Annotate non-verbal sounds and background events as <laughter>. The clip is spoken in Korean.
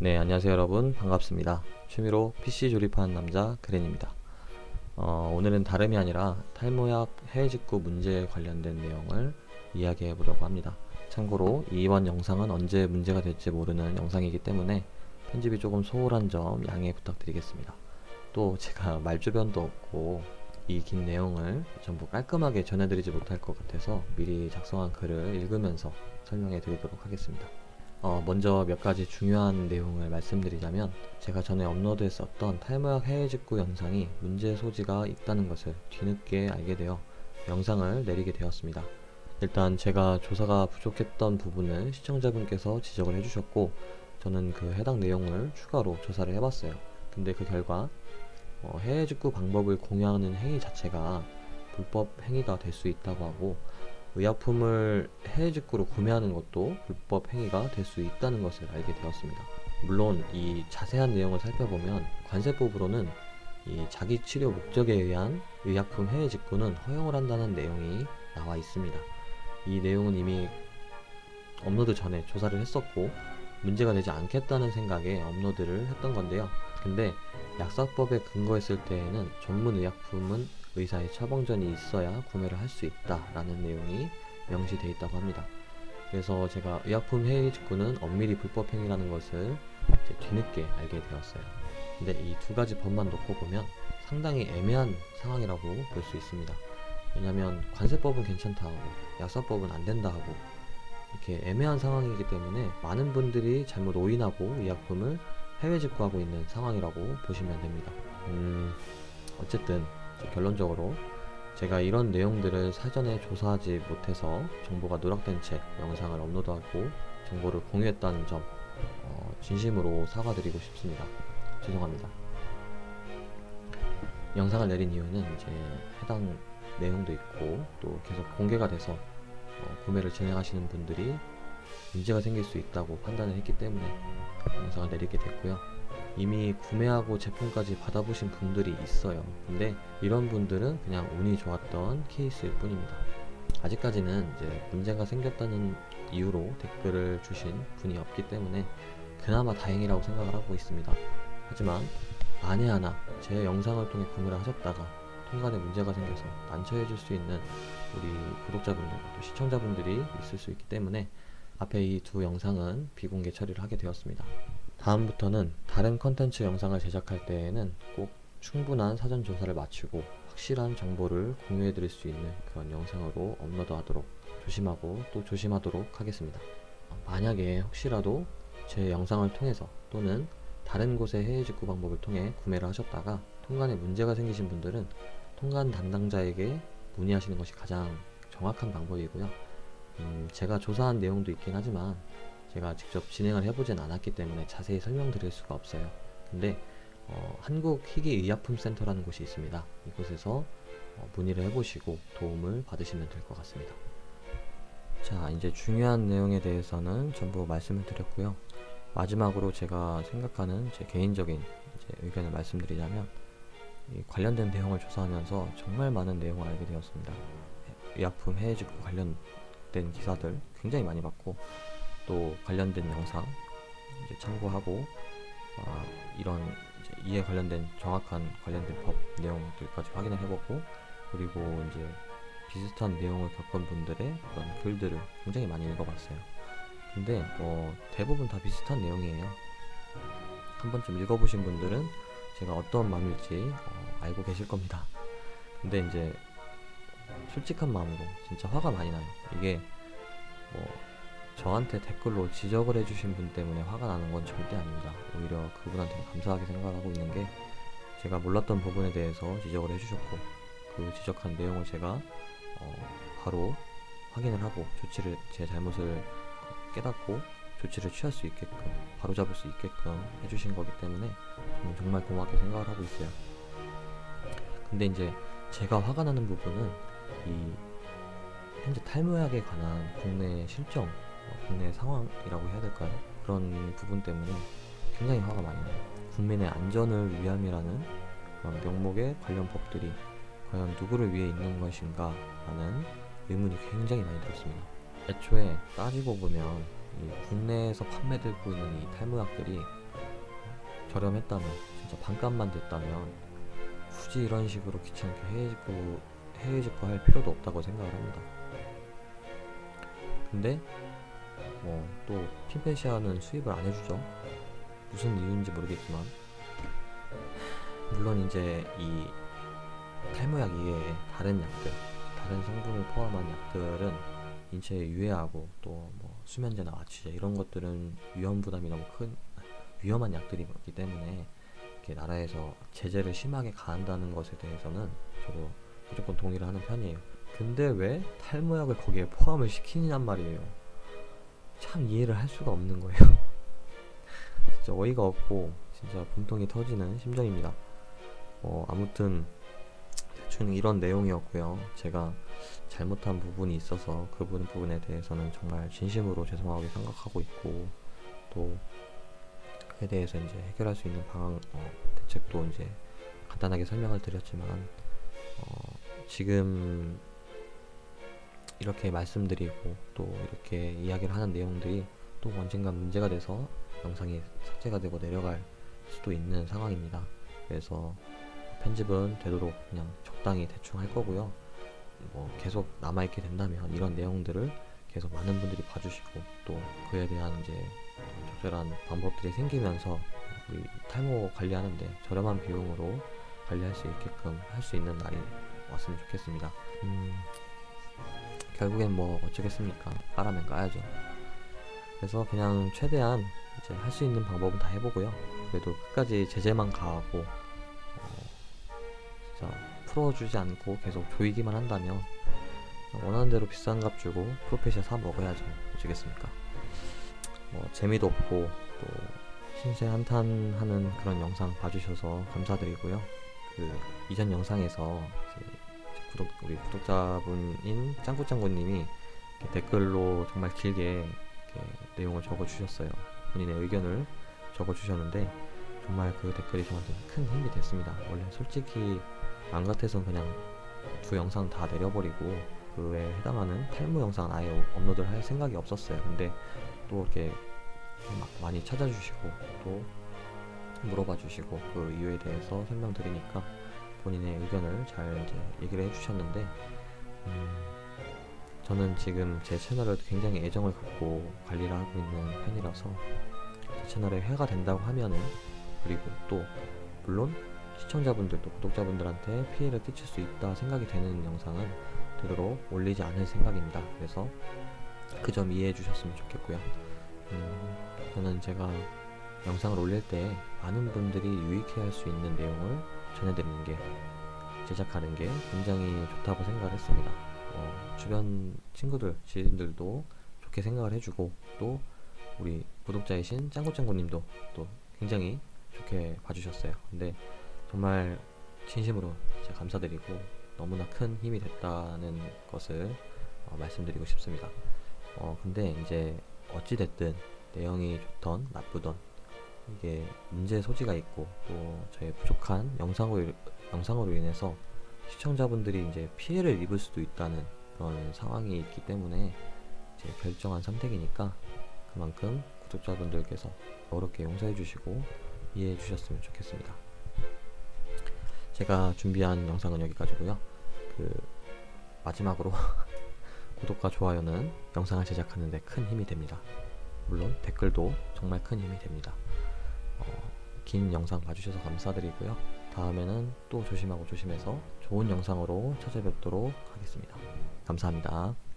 네, 안녕하세요 여러분. 반갑습니다. 취미로 PC 조립하는 남자 그랜입니다. 어, 오늘은 다름이 아니라 탈모약 해외 직구 문제에 관련된 내용을 이야기해 보려고 합니다. 참고로 이번 영상은 언제 문제가 될지 모르는 영상이기 때문에 편집이 조금 소홀한 점 양해 부탁드리겠습니다. 또 제가 말주변도 없고 이 긴 내용을 전부 깔끔하게 전해드리지 못할 것 같아서 미리 작성한 글을 읽으면서 설명해 드리도록 하겠습니다. 어, 먼저 몇 가지 중요한 내용을 말씀드리자면 제가 전에 업로드했었던 탈모약 해외 직구 영상이 문제 소지가 있다는 것을 뒤늦게 알게 되어 영상을 내리게 되었습니다. 일단 제가 조사가 부족했던 부분을 시청자분께서 지적을 해주셨고 저는 그 해당 내용을 추가로 조사를 해봤어요. 근데 그 결과 어, 해외 직구 방법을 공유하는 행위 자체가 불법 행위가 될 수 있다고 하고 의약품을 해외 직구로 구매하는 것도 불법 행위가 될 수 있다는 것을 알게 되었습니다. 물론 이 자세한 내용을 살펴보면 관세법으로는 이 자기 치료 목적에 의한 의약품 해외 직구는 허용을 한다는 내용이 나와 있습니다. 이 내용은 이미 업로드 전에 조사를 했었고 문제가 되지 않겠다는 생각에 업로드를 했던 건데요. 근데 약사법에 근거했을 때에는 전문 의약품은 의사의 처방전이 있어야 구매를 할 수 있다라는 내용이 명시되어 있다고 합니다. 그래서 제가 의약품 해외 직구는 엄밀히 불법 행위라는 것을 이제 뒤늦게 알게 되었어요. 근데 이 두 가지 법만 놓고 보면 상당히 애매한 상황이라고 볼 수 있습니다. 왜냐하면 관세법은 괜찮다 하고 약사법은 안 된다 하고 이렇게 애매한 상황이기 때문에 많은 분들이 잘못 오인하고 의약품을 해외 직구하고 있는 상황이라고 보시면 됩니다. 음, 어쨌든 결론적으로 제가 이런 내용들을 사전에 조사하지 못해서 정보가 누락된 채 영상을 업로드하고 정보를 공유했다는 점 어, 진심으로 사과드리고 싶습니다. 죄송합니다. 영상을 내린 이유는 이제 해당 내용도 있고 또 계속 공개가 돼서 어, 구매를 진행하시는 분들이 문제가 생길 수 있다고 판단을 했기 때문에 영상을 내리게 됐고요. 이미 구매하고 제품까지 받아보신 분들이 있어요. 근데 이런 분들은 그냥 운이 좋았던 케이스일 뿐입니다. 아직까지는 이제 문제가 생겼다는 이유로 댓글을 주신 분이 없기 때문에 그나마 다행이라고 생각을 하고 있습니다. 하지만 만에 하나 제 영상을 통해 구매를 하셨다가 통관에 문제가 생겨서 난처해 줄 수 있는 우리 구독자분들 또 시청자분들이 있을 수 있기 때문에 앞에 이 두 영상은 비공개 처리를 하게 되었습니다. 다음부터는 다른 컨텐츠 영상을 제작할 때에는 꼭 충분한 사전 조사를 마치고 확실한 정보를 공유해 드릴 수 있는 그런 영상으로 업로드하도록 조심하고 또 조심하도록 하겠습니다. 만약에 혹시라도 제 영상을 통해서 또는 다른 곳의 해외 직구 방법을 통해 구매를 하셨다가 통관에 문제가 생기신 분들은 통관 담당자에게 문의하시는 것이 가장 정확한 방법이고요. 음, 제가 조사한 내용도 있긴 하지만 제가 직접 진행을 해보진 않았기 때문에 자세히 설명드릴 수가 없어요. 근데 어, 한국 희귀의약품센터라는 곳이 있습니다. 이곳에서 어, 문의를 해보시고 도움을 받으시면 될 것 같습니다. 자, 이제 중요한 내용에 대해서는 전부 말씀을 드렸고요. 마지막으로 제가 생각하는 제 개인적인 이제 의견을 말씀드리자면 이 관련된 내용을 조사하면서 정말 많은 내용을 알게 되었습니다. 의약품 해외 직구 관련된 기사들 굉장히 많이 봤고 또 관련된 영상 참고하고 아, 이런 이에 관련된 정확한 관련된 법 내용들까지 확인을 해보고 그리고 이제 비슷한 내용을 겪은 분들의 그런 글들을 굉장히 많이 읽어봤어요. 근데 뭐 대부분 다 비슷한 내용이에요. 한 번쯤 읽어보신 분들은 제가 어떤 마음일지 어, 알고 계실 겁니다. 근데 이제 솔직한 마음으로 진짜 화가 많이 나요. 이게 뭐 저한테 댓글로 지적을 해주신 분 때문에 화가 나는 건 절대 아닙니다. 오히려 그분한테 감사하게 생각하고 있는 게 제가 몰랐던 부분에 대해서 지적을 해주셨고 그 지적한 내용을 제가 어, 바로 확인을 하고 조치를 제 잘못을 깨닫고 조치를 취할 수 있게끔 바로 잡을 수 있게끔 해주신 거기 때문에 저는 정말 고맙게 생각을 하고 있어요. 근데 이제 제가 화가 나는 부분은 이 현재 탈모약에 관한 국내 실정, 어, 국내 상황이라고 해야 될까요? 그런 부분 때문에 굉장히 화가 많이 나요. 국민의 안전을 위함이라는 그런 명목의 관련 법들이 과연 누구를 위해 있는 것인가 라는 의문이 굉장히 많이 들었습니다. 애초에 따지고 보면 이 국내에서 판매되고 있는 이 탈모약들이 저렴했다면 진짜 반값만 됐다면 굳이 이런 식으로 귀찮게 해외 직구 해외 직구 할 필요도 없다고 생각을 합니다. 근데 뭐또 핀페시아는 수입을 안 해주죠. 무슨 이유인지 모르겠지만 물론 이제 이 탈모약 이외에 다른 약들, 다른 성분을 포함한 약들은 인체에 유해하고 또 뭐 수면제나 마취제 이런 것들은 위험 부담이 너무 큰 위험한 약들이기 때문에 이렇게 나라에서 제재를 심하게 가한다는 것에 대해서는 저도 무조건 동의를 하는 편이에요. 근데 왜 탈모약을 거기에 포함을 시키느냔 말이에요. 참 이해를 할 수가 없는 거예요. <laughs> 진짜 어이가 없고 진짜 분통이 터지는 심정입니다. 어, 아무튼 대충 이런 내용이었고요. 제가 잘못한 부분이 있어서 그 부분- 부분에 대해서는 정말 진심으로 죄송하게 생각하고 있고 또 그에 대해서 이제 해결할 수 있는 방안 어, 대책도 이제 간단하게 설명을 드렸지만 어, 지금 이렇게 말씀드리고 또 이렇게 이야기를 하는 내용들이 또 언젠가 문제가 돼서 영상이 삭제가 되고 내려갈 수도 있는 상황입니다. 그래서 편집은 되도록 그냥 적당히 대충 할 거고요. 뭐 계속 남아있게 된다면 이런 내용들을 계속 많은 분들이 봐주시고 또 그에 대한 이제 적절한 방법들이 생기면서 우리 탈모 관리하는데 저렴한 비용으로 관리할 수 있게끔 할 수 있는 날이 왔으면 좋겠습니다. 음, 결국엔 뭐 어쩌겠습니까? 까라면 까야죠. 그래서 그냥 최대한 이제 할 수 있는 방법은 다 해보고요. 그래도 끝까지 제재만 가하고 어, 진짜 풀어주지 않고 계속 조이기만 한다면 원하는 대로 비싼 값 주고 프로페시아 사 먹어야죠. 어쩌겠습니까? 뭐 재미도 없고 또 신세 한탄하는 그런 영상 봐주셔서 감사드리고요. 그 이전 영상에서 구독 우리 구독자분인 짱구짱구님이 댓글로 정말 길게 내용을 적어주셨어요. 본인의 의견을 적어주셨는데 정말 그 댓글이 저한테 큰 힘이 됐습니다. 원래 솔직히 안 같아서 그냥 두 영상 다 내려버리고 그에 해당하는 탈모 영상은 아예 업로드를 할 생각이 없었어요. 근데 또 이렇게 막 많이 찾아주시고 또 물어봐 주시고 그 이유에 대해서 설명드리니까 본인의 의견을 잘 이제 얘기를 해주셨는데 음, 저는 지금 제 채널을 굉장히 애정을 갖고 관리를 하고 있는 편이라서 제 채널에 해가 된다고 하면은 그리고 또 물론 시청자분들도 구독자분들한테 피해를 끼칠 수 있다 생각이 되는 영상은 되도록 올리지 않을 생각입니다. 그래서 그 점 이해해 주셨으면 좋겠고요. 음, 저는 제가 영상을 올릴 때 많은 분들이 유익해 할 수 있는 내용을 전해드리는 게 제작하는 게 굉장히 좋다고 생각을 했습니다. 어, 주변 친구들, 지인들도 좋게 생각을 해주고 또 우리 구독자이신 짱구짱구님도 또 굉장히 좋게 봐주셨어요. 근데 정말 진심으로 진짜 감사드리고 너무나 큰 힘이 됐다는 것을 어, 말씀드리고 싶습니다. 어, 근데 이제 어찌됐든 내용이 좋던 나쁘던 이게 문제 소지가 있고 또 저의 부족한 영상으로, 영상으로 인해서 시청자분들이 이제 피해를 입을 수도 있다는 그런 상황이 있기 때문에 이제 결정한 선택이니까 그만큼 구독자분들께서 어렵게 용서해 주시고 이해해 주셨으면 좋겠습니다. 제가 준비한 영상은 여기까지고요. 그 마지막으로 <laughs> 구독과 좋아요는 영상을 제작하는데 큰 힘이 됩니다. 물론 댓글도 정말 큰 힘이 됩니다. 어, 긴 영상 봐주셔서 감사드리고요. 다음에는 또 조심하고 조심해서 좋은 영상으로 찾아뵙도록 하겠습니다. 감사합니다.